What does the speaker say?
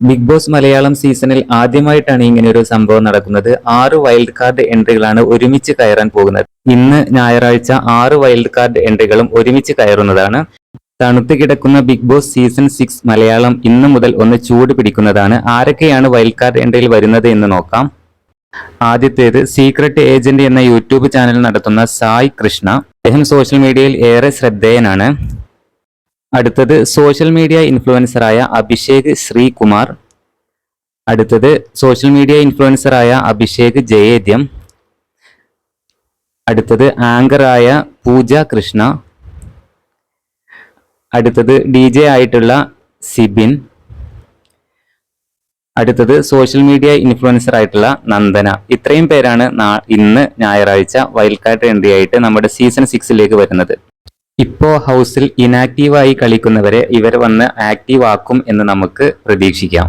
Big boss Malayalam സീസണിൽ ആദ്യമായിട്ടാണ് ഇങ്ങനെ ഒരു സംഭവം നടക്കുന്നത്. ആറ് വൈൽഡ് കാർഡ് എൻട്രികളാണ് ഒരുമിച്ച് കയറാൻ പോകുന്നത്. ഇന്ന് ഞായറാഴ്ച ആറ് വൈൽഡ് കാർഡ് എൻട്രികളും ഒരുമിച്ച് കയറുന്നതാണ്. തണുത്ത് കിടക്കുന്ന Bigg Boss season six Malayalam ഇന്ന് മുതൽ ഒന്ന് ചൂട് പിടിക്കുന്നതാണ്. ആരൊക്കെയാണ് വൈൽഡ് കാർഡ് എൻട്രിയിൽ വരുന്നത് എന്ന് നോക്കാം. ആദ്യത്തേത് സീക്രട്ട് ഏജന്റ് എന്ന യൂട്യൂബ് ചാനൽ നടത്തുന്ന സായ് കൃഷ്ണ. അദ്ദേഹം സോഷ്യൽ മീഡിയയിൽ ഏറെ ശ്രദ്ധേയനാണ്. അടുത്തത് സോഷ്യൽ മീഡിയ ഇൻഫ്ലുവൻസറായ അഭിഷേക് ശ്രീകുമാർ. അടുത്തത് സോഷ്യൽ മീഡിയ ഇൻഫ്ലുവൻസറായ അഭിഷേക് ജയേദ്യം. അടുത്തത് ആങ്കറായ പൂജ കൃഷ്ണ. അടുത്തത് ഡി ജെ ആയിട്ടുള്ള സിബിൻ. അടുത്തത് സോഷ്യൽ മീഡിയ ഇൻഫ്ലുവൻസർ ആയിട്ടുള്ള നന്ദന. ഇത്രയും പേരാണ് ഇന്ന് ഞായറാഴ്ച കാർഡ് എൻട്രി ആയിട്ട് നമ്മുടെ സീസൺ സിക്സിലേക്ക് വരുന്നത്. ഇപ്പോ ഹൗസിൽ ഇനാക്റ്റീവായി കളിക്കുന്നവരെ ഇവർ വന്ന് ആക്റ്റീവ് ആക്കും എന്ന് നമുക്ക് പ്രതീക്ഷിക്കാം.